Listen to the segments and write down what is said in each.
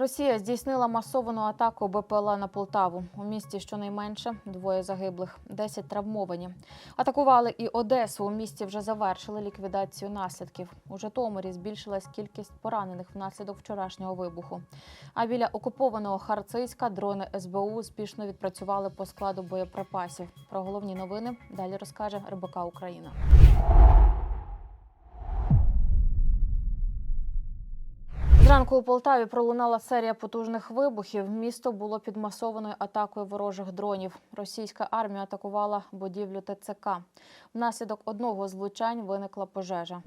Росія здійснила масовану атаку БПЛА на Полтаву. У місті щонайменше двоє загиблих, 10 травмовані. Атакували і Одесу. У місті вже завершили ліквідацію наслідків. У Житомирі збільшилась кількість поранених внаслідок вчорашнього вибуху. А біля окупованого Харцизька дрони СБУ успішно відпрацювали по складу боєприпасів. Про головні новини далі розкаже РБК Україна. Зранку у Полтаві пролунала серія потужних вибухів. Місто було під масованою атакою ворожих дронів. Російська армія атакувала будівлю ТЦК. Внаслідок одного з влучань виникла пожежа.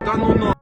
Да ну на.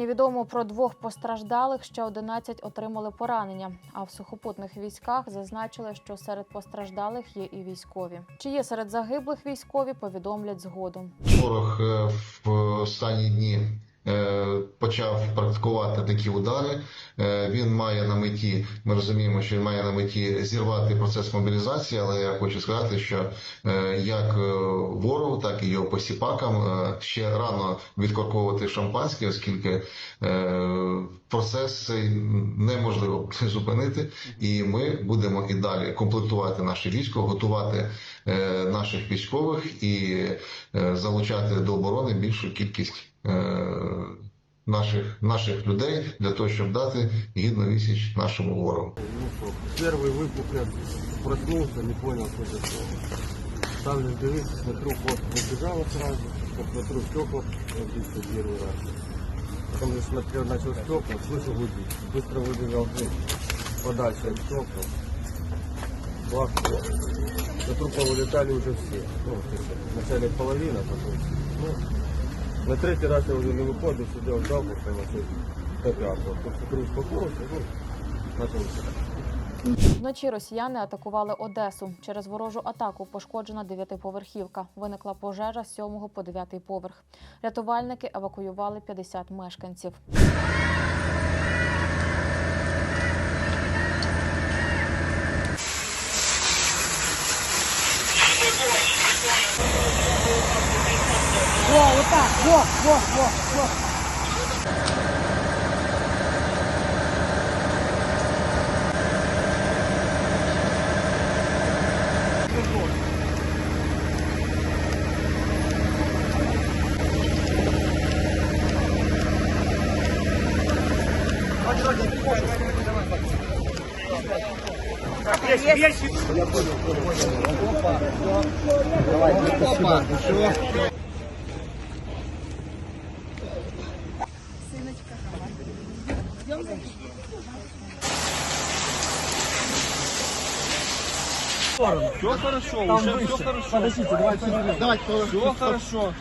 Нині відомо про двох постраждалих, ще 11 отримали поранення. А в сухопутних військах зазначили, що серед постраждалих є і військові. Чи є серед загиблих військові, повідомлять згодом. Ворог е, в останні дні почав практикувати такі удари. Е, Він має на меті, ми розуміємо, що він має на меті зірвати процес мобілізації, але я хочу сказати, що е, як е, ворогу, так і його посіпакам е, ще рано відкорковувати шампанське, оскільки е, процес цей неможливо зупинити, і ми будемо і далі комплектувати наше військо, готувати е, наших військових і е, залучати до оборони більшу кількість е, наших, наших людей для того, щоб дати гідну відсіч нашому ворогу. Ну что, первый выпух я проснулся, не понял, что это такое. Там же дивись, смотрю, кот выбежала сразу, вот смотрю, стекла разбился первый раз. Потом я смотрел, начал стекла, слышу выбег. Быстро выбежал ну, подальше от стекла. Бах, на трупа вылетали уже все. Ну, то есть, вначале половина, потом. Ну, на третій раз я уже не выходил, сидел, ждал, пока начал копять. Вот, смотрю, успокоился, ну, начал Вночі росіяни атакували Одесу. Через ворожу атаку пошкоджена дев'ятиповерхівка. Виникла пожежа з сьомого по дев'ятий поверх. Рятувальники евакуювали 50 мешканців. Во, вот так, во, во, во, во. Есть, есть. Я понял, понял. Опа. Давай, Опа. Спасибо. Все хорошо, уже все хорошо. Подождите, давайте, давайте, все хорошо.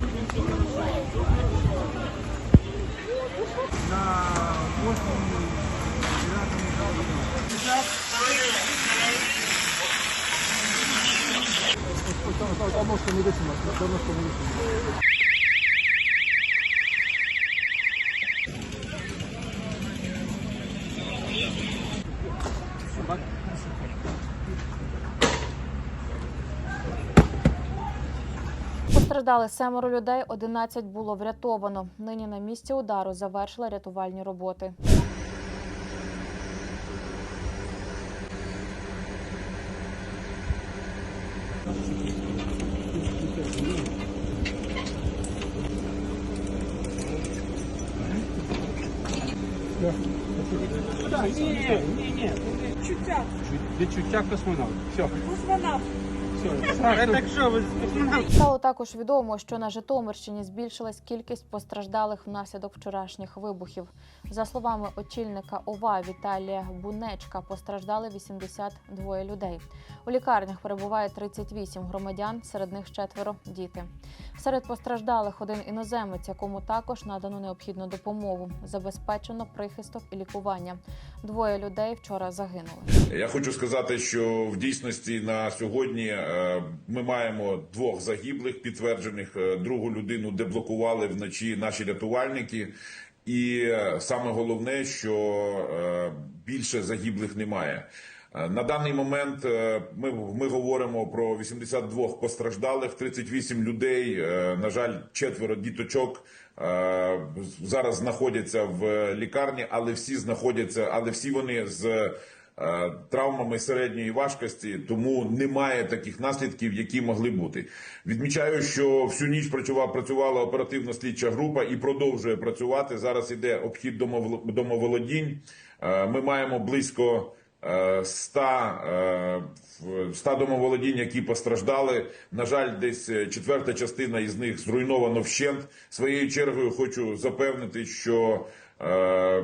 Постраждали семеро людей, 11 було врятовано. Нині на місці удару завершили рятувальні роботи. Чуття. Відчуття космонавт. Все. Космонавт. Так що ви Стало також відомо, що на Житомирщині збільшилась кількість постраждалих внаслідок вчорашніх вибухів. За словами очільника ОВА Віталія Бунечка, постраждали 82 людей. У лікарнях перебуває 38 громадян, серед них четверо діти. Серед постраждалих один іноземець, якому також надано необхідну допомогу. Забезпечено прихисток і лікування. Двоє людей вчора загинули. Я хочу сказати, що в дійсності на сьогодні е, ми маємо двох загиблих підтверджених. Е, Другу людину деблокували вночі наші рятувальники. І е, саме головне, що е, більше загиблих немає. Е, На даний момент е, ми, ми говоримо про 82 постраждалих, 38 людей. е, На жаль, четверо діточок е, зараз знаходяться в лікарні, але всі знаходяться, але всі вони з е, травмами середньої важкості, тому немає таких наслідків, які могли бути. Відмічаю, що всю ніч працювала, працювала оперативно-слідча група і продовжує працювати. Зараз іде обхід домовол- домоволодінь. Е, Ми маємо близько е, 100, е, в- 100 домоволодінь, які постраждали. На жаль, десь е, четверта частина із них зруйновано вщент. Своєю чергою хочу запевнити, що е,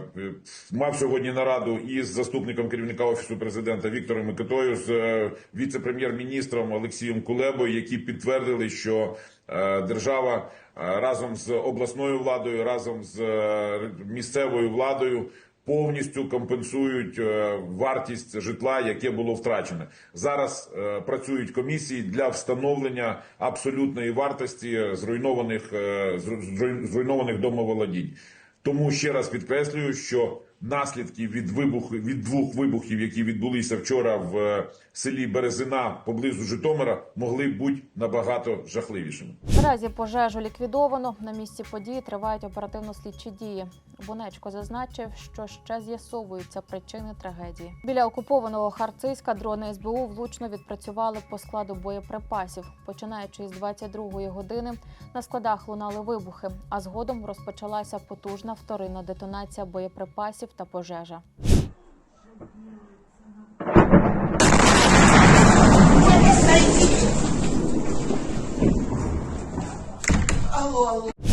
мав сьогодні нараду із заступником керівника офісу президента Віктором Микитою з е, віце-прем'єр-міністром Олексієм Кулебою, які підтвердили, що е, держава е, разом з обласною владою, разом з е, місцевою владою повністю компенсують е, вартість житла, яке було втрачене. Зараз е, працюють комісії для встановлення абсолютної вартості зруйнованих е, зру- зруй- зруйнованих домоволодінь. Тому ще раз підкреслюю, що наслідки від вибуху від двох вибухів, які відбулися вчора в е, селі Березина поблизу Житомира, могли бути набагато жахливішими. Наразі пожежу ліквідовано. На місці події тривають оперативно-слідчі дії. Бунечко зазначив, що ще з'ясовуються причини трагедії. Біля окупованого Харциська дрони СБУ влучно відпрацювали по складу боєприпасів. Починаючи із 22-ї години на складах лунали вибухи, а згодом розпочалася потужна вторинна детонація боєприпасів та пожежа.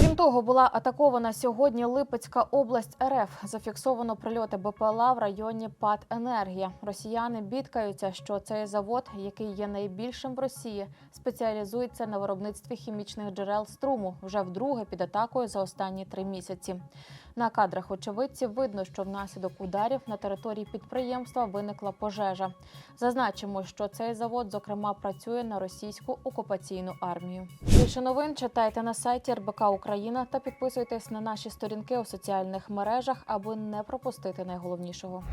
Крім того, була атакована сьогодні Липецька область РФ. Зафіксовано прильоти БПЛА в районі ПАД Енергія. Росіяни бідкаються, що цей завод, який є найбільшим в Росії, спеціалізується на виробництві хімічних джерел струму вже вдруге під атакою за останні три місяці. На кадрах очевидців видно, що внаслідок ударів на території підприємства виникла пожежа. Зазначимо, що цей завод, зокрема, працює на російську окупаційну армію. Більше новин читайте на сайті РБК Україна та підписуйтесь на наші сторінки у соціальних мережах, аби не пропустити найголовнішого.